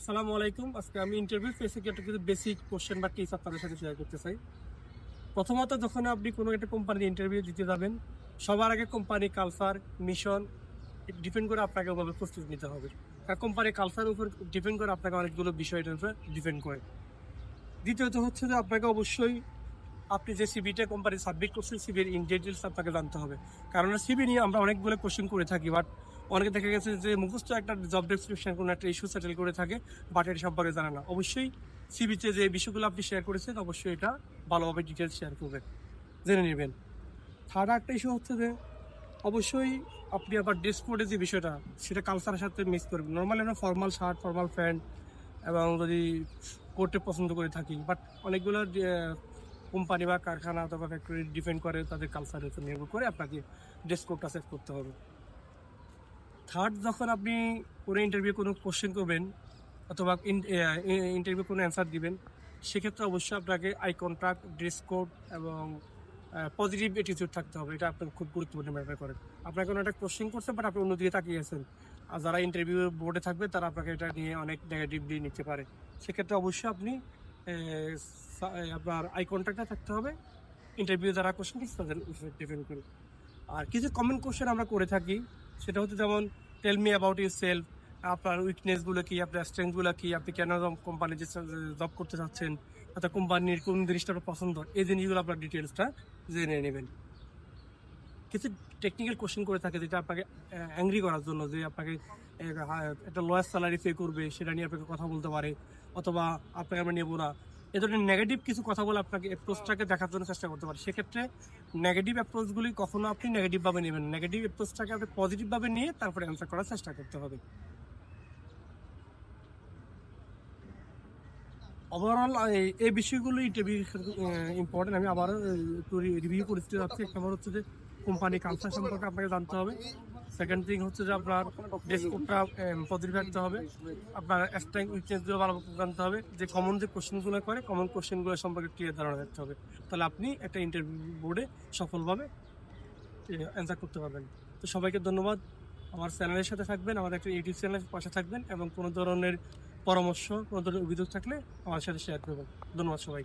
আসসালামু আলাইকুম। আজকে আমি ইন্টারভিউ ফেসে একটা কিছু বেসিক কোশ্চেন বা টিপস আপনাদের সাথে শেয়ার করতে চাই। প্রথমত, যখন আপনি কোনো একটা কোম্পানির ইন্টারভিউ দিতে যাবেন, সবার আগে কোম্পানি কালচার মিশন ডিপেন্ড করে আপনাকে ওভাবে প্রস্তুতি নিতে হবে। কারণ কোম্পানির কালচারের উপর ডিপেন্ড করে আপনাকে অনেকগুলো বিষয়টার উপর ডিপেন্ড করে। দ্বিতীয়ত হচ্ছে যে আপনাকে অবশ্যই আপনি যে সিবিটা কোম্পানি সাবমিট করছেন সিবির ইন ডিটেলস আপনাকে জানতে হবে। কারণ সিবি নিয়ে আমরা অনেকগুলো কোশ্চেন করে থাকি বাট অনেকে দেখা গেছে যে মুখস্থ একটা জব ডেসক্রিপশন কোনো একটা ইস্যু সেটেল করে থাকে বাট এর সম্পর্কে জানে না। অবশ্যই সিবিতে যে বিষয়গুলো আপনি শেয়ার করেছেন, অবশ্যই এটা ভালোভাবে ডিটেলস শেয়ার করবেন, জেনে নেবেন। থার্ড একটা ইস্যু হচ্ছে যে, অবশ্যই আপনি আবার ড্রেস কোডের যে বিষয়টা, সেটা কালচারের সাথে মিক্স করবেন। নর্মালি আমরা ফর্মাল শার্ট ফর্মাল প্যান্ট এবং যদি কোর্টে পছন্দ করে থাকি বাট অনেকগুলো কোম্পানি বা কারখানা অথবা ফ্যাক্টরি ডিপেন্ড করে তাদের কালচারের উপর নির্ভর করে আপনাকে ড্রেস কোডটা সেট করতে হবে। থার্ড যখন আপনি কোনো ইন্টারভিউ কোনো কোশ্চেন করবেন, অথবা ইন্টারভিউ কোনো অ্যান্সার দিবেন, সেক্ষেত্রে অবশ্যই আপনাকে আই কন্ট্যাক্ট ড্রেস কোড এবং পজিটিভ অ্যাটিটিউড থাকতে হবে। এটা আপনার খুব গুরুত্বপূর্ণ ব্যাপার করে। আপনাকে কোনো একটা কোশ্চেন করছে বাট আপনি অন্যদিকে তাকিয়ে আছেন। আর যারা ইন্টারভিউ বোর্ডে থাকবে, তারা আপনাকে এটা নিয়ে অনেক নেগেটিভলি নিতে পারে। সেক্ষেত্রে অবশ্যই আপনি আপনার আই কন্ট্যাক্টটা থাকতে হবে। ইন্টারভিউ যারা কোশ্চেন তাদের ডিপেন্ড করে আর কিছু কমন কোশ্চেন আমরা করে থাকি, সেটা হচ্ছে যেমন tell me about yourself আপনার উইকনেসগুলো কি? আপনার স্ট্রেংথগুলো কি? আপনি কেন কোম্পানিতে জব করতে চাচ্ছেন অর্থাৎ কোম্পানির কোন জিনিসটা আপনার পছন্দ? এই জিনিসগুলো আপনার ডিটেলসটা জেনে নেবেন। কিছু টেকনিক্যাল কোশ্চেন করে থাকে যেটা আপনাকে অ্যাংরি করার জন্য, যে আপনাকে একটা লয়ার স্যালারি পে করবে, সেটা নিয়ে আপনাকে কথা বলতে পারে, অথবা আপনাকে আমরা নেব না। এ ধরনের নেগেটিভ কিছু কথা বলে আপনাকে অ্যাপ্রোচটাকে দেখার জন্য চেষ্টা করতে পারে। সেক্ষেত্রে নেগেটিভ অ্যাপ্রোচগুলি কখনো আপনি নেগেটিভভাবে নেবেন নেগেটিভ অ্যাপ্রোচটাকে আপনি পজিটিভভাবে নিয়ে তারপরে অ্যান্সার করার চেষ্টা করতে হবে। ওভারঅল এই বিষয়গুলো ইন্টারভিউ ইম্পর্টেন্ট আমি আবারও একটু রিভিউ করে দিতে যাচ্ছি এক নম্বর হচ্ছে যে কোম্পানি কালচার সম্পর্কে আপনাকে জানতে হবে। সেকেন্ড থিং হচ্ছে যে আপনার ডেস্কটপটা পজিটিভ রাখতে হবে। আপনার স্ট্রেং উইকনেসগুলো ভালো জানতে হবে যে কমন যে কোশ্চেনগুলো করে কমন কোশ্চেনগুলো সম্পর্কে ক্লিয়ার ধারণা রাখতে হবে। তাহলে আপনি একটা ইন্টারভিউ বোর্ডে সফলভাবে অ্যান্সার করতে পারবেন। তো সবাইকে ধন্যবাদ। আমার চ্যানেলের সাথে থাকবেন, আমাদের একটা ইউটিউব চ্যানেলের পাশে থাকবেন এবং কোনো ধরনের পরামর্শ, কোনো ধরনের অভিযোগ থাকলে আমার সাথে শেয়ার করবেন। ধন্যবাদ সবাই